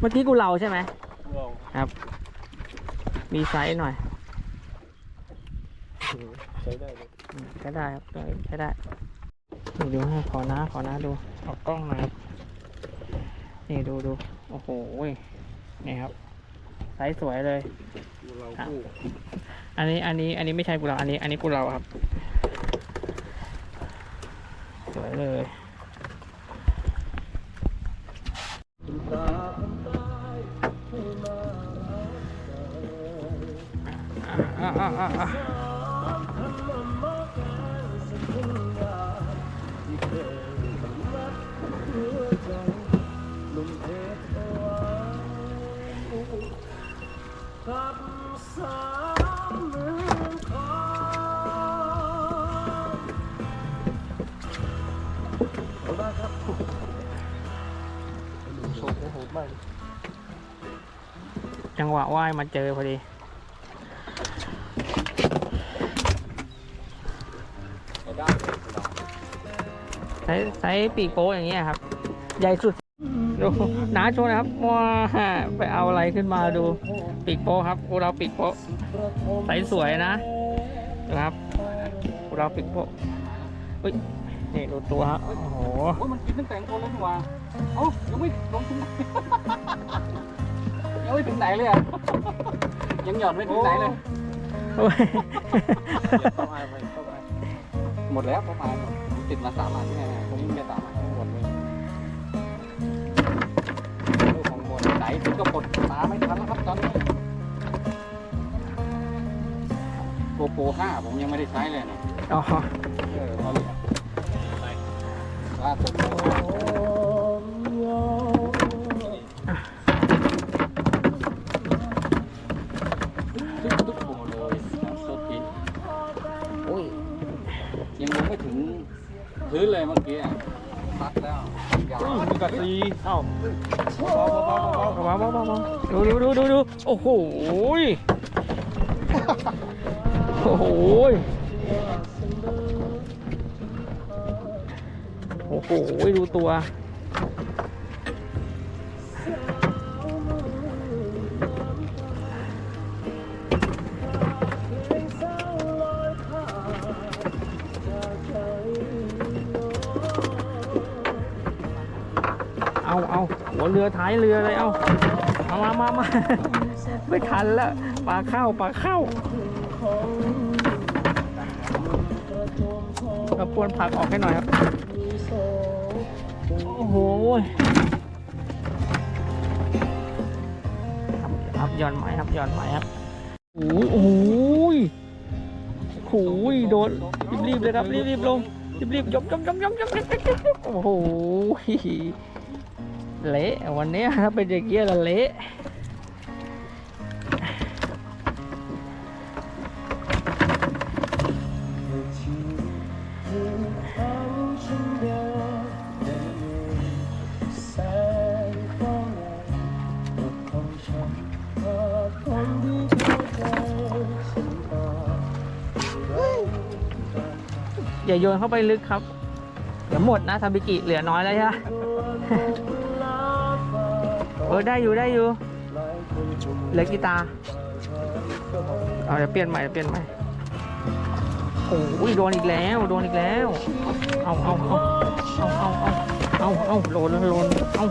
เมื่อกี้กูเราใช่ไหมครับ มีไซส์หน่อย ใช้ได้เลยใช้ได้ครับใช้ได้นี่ดูให้ขอนะขอนะดูออกกล้องหนะครับนี่ดูดูโอ้โหนี่ครับ ไซส์สวยเลยอันนี้อันนี้อันนี้ไม่ใช่กุเลาอันนี้ อันนี้กุเลาครับ สวยเลยอะอะอ่า งหวะว่ายมาเจอพอดี ใช้ได้เราไซส์ไซส์ปีกโป้อย่างเงี้ยครับ ใหญ่สุด ดูหนาโชว์นะครับว้าไปเอาอะไรขึ้นมาดูปีกโป้ครับกูเราปีกโป้ไซส์สวยนะนะครับกูเราปีกโป้อุ้ยนี่ดูตัวฮะโอ้โหโอ้ยมันกินตั้งแต่งตัวเลยนี่หว่าเอ้ายังไม่ลงถึงยังไม่ถึงไหนเลยอะยังหย่อนไม่ถึงไหนเลยโอ้ยหมดแล้วประมาณผมติดมาสามอันนี่ไงผมมีแค่สามอัน หมดไหนถึงก็หมดตาไม่ทันแล้วครับตอนนี้โกโปร5ผมยังไม่ได้ใช้เลยนะอ๋อเออเอาเลยล่าสุดทุกทุกโบเลยโซกินโอ้ยยังลงไม่ถึงพื้นเลยเมื่อกี้อะ พัดแล้วยาวมีกระสีเอ้าเบาเบาเบาเบาดูดูดูดูดูโอ้โหโอ้โหโอ้โหดูตัว เรือท้ายเรือเลยเอามามามามาไม่ทันแล้วปลาเข้าปลาเข้ากระปวนผักออกให้หน่อยครับ โอ้โหครับย้อนไม้ครับย้อนไม้ครับโอ้โหโอ้ยโอ้โดนรีบๆเลยครับรีบๆลงรีบๆยมยมยมยมยมยมโอ้โห เละวันนี้ถ้าเป็นอย่างเงี้ยละเละอย่าโยนเข้าไปลึกครับ เดี๋ยวหมดนะทาบิกิเหลือน้อยแล้วใช่ไหม เออได้อยู่ได้อยู่เหล็กกีตาเอาเดี๋ยวเปลี่ยนใหม่เปลี่ยนใหม่โอ้ยโดนอีกแล้วโดนอีกแล้ว เอาเอาเอาเอาเอาเอาเอาโลนโดนเอา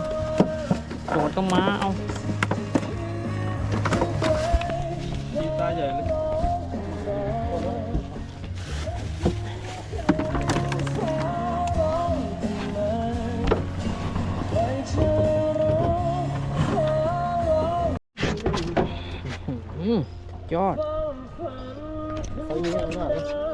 โดต้องมาเอากีตาใหญ่เลย ยอด เขามีอำนาจนะ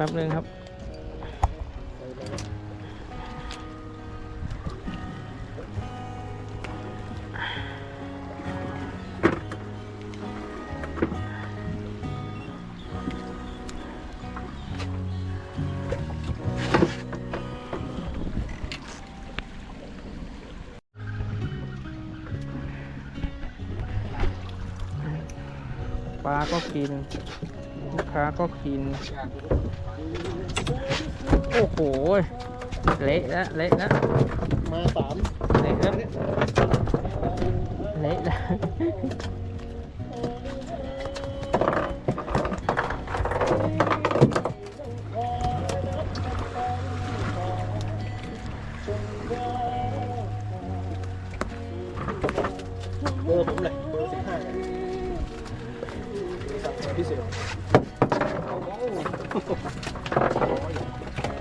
ป๊บนึงครับ ปลาก็กิน ลูกค้าก็กิน โอ้โห เละแล้วเละแล้วมาสามเละแล้วเละแล้วเบอร์ผมเลย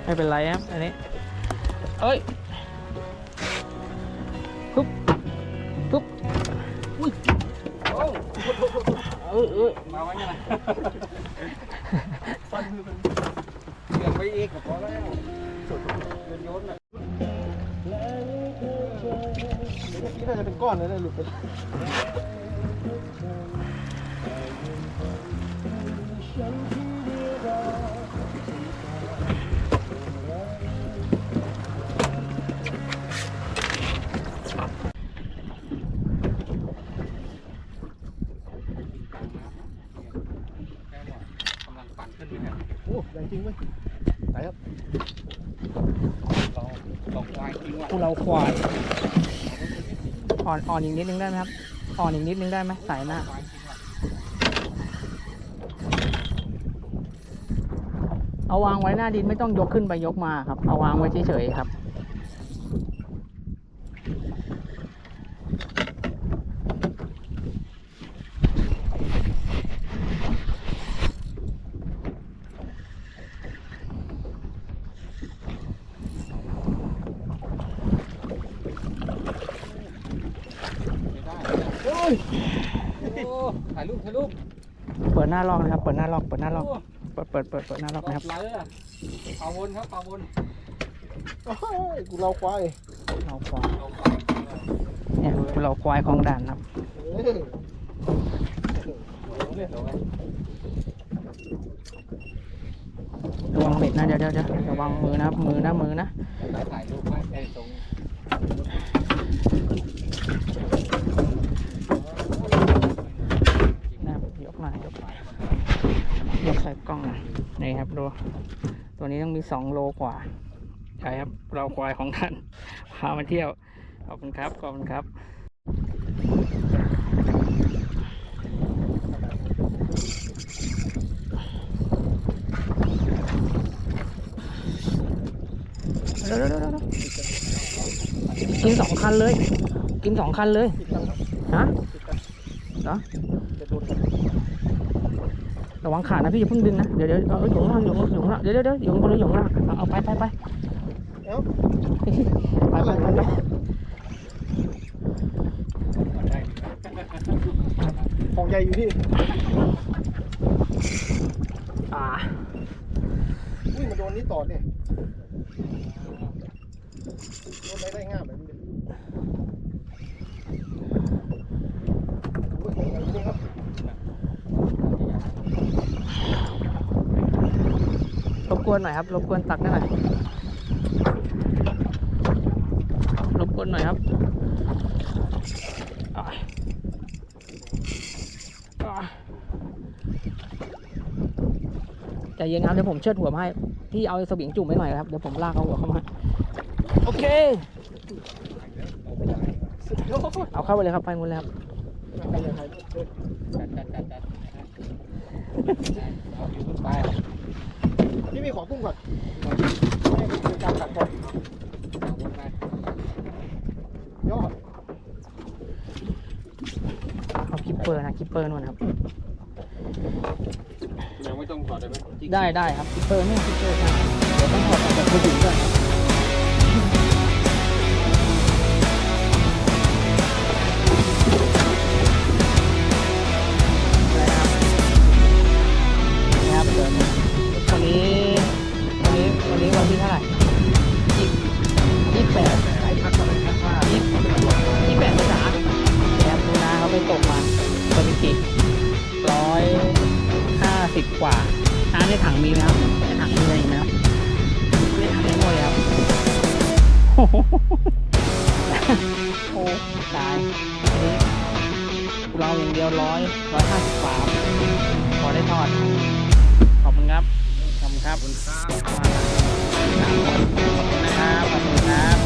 ไม่เป็นไรครับอันนี้เอ้ยปุ๊บปุ๊บอุ้ยเออเออมาไว้ไงล่ะฟันมือมันเสียบไปเอกก็พอแล้วเดินโยนน่ะเมื่อกี้น่าจะเป็นก้อนเลยนะหลุดไปแว้ยไหนครับเราเราควายจริงว่ะพวกเราควายอ่อนอ่อนอีกนิดนึงได้ไหมครับอ่อนอีกนิดนึงได้ไหมสายหน้าควายจริงว่ะเอาวางไว้หน้าดินไม่ต้องยกขึ้นไปยกมาครับ เอาวางไว้เฉยๆครับ ไม่ได้ โอ้ย โอ้ ถ่ายรูปถ่ายรูปเปิดหน้าล็อกนะครับ เปิดหน้าล็อก เปิดหน้าล็อกโอ้เปิดเปิดเปิดเปิดหน้าล็อกรอนะครับบไหลอะปลาวนครับปลาวนโอ้ยกูเราควายเราควายเราควายเนี่ยเราควายของด่านครับเอ้ยเนี่ยเดี๋ยวไว้ระวังเบ็ดนะเดี๋ยวเดี๋ยวเดี๋ยวระวังมือนะครับมือนะมือนะถ่ายรูปไว้ไอ้ตรง นะครับ ยกใส่กล้องนะนี่ครับดู ตัวนี้ต้องมีสองโลกว่าใช่ครับเราควายของท่านพามาเที่ยว ขอบคุณครับ ขอบคุณครับกินสองคันเลย กินสองคันเลย ฮะติดกันเหรอ ระวังขานะพี่อย่าเพิ่งดึงนะ เดี๋ยวเดี๋ยวเอาเอาอยู่ข้างล่างอยู่ข้างอยู่ข้างล่างเดี๋ยวเดี๋ยวเดี๋ยวอยู่ข้างบนหรืออยู่ข้างล่างเอาเอาไปไปไปเอ้าไปไปไปไปก่อนได้ของใหญ่อยู่ที่อ่าอุ้ยมาโดนนี้ต่อเนี่ยโดนได้ได้ง่ามแบบนี้เลยโอ้ยของใหญ่อยู่นี่ครับ รบก วนหน่อยครับ รบกวนตักได้หน่อยรบกวนหน่อยครับใจเย็นครับเดี๋ยวผมเชิดหัวมาให้พี่เอาสวิงจุ่มไว้หน่อยครับเดี๋ยวผมลากเอาหัวเข้ามาโอเคเอาเข้าไปเลยครับไปหมดเลยครับใครอยากถ่ายรูปเชิญจัดจัดจัดจัด พี่มีขอกุ้งก่อนให้เป็นการขัดก่อนยอดเอาคิปเปอร์นะคิปเปอร์นู่นครับ ยังไม่ต้องถอดได้ไหมได้ได้ครับคิปเปอร์นี่คิปเปอร์ครับเดี๋ยวต้องถอดออกจากผู้หญิงก่อน ขอบคุณครับ ขอบคุณครับขอบคุณครับขอบคุณนะครับขอบคุณครับ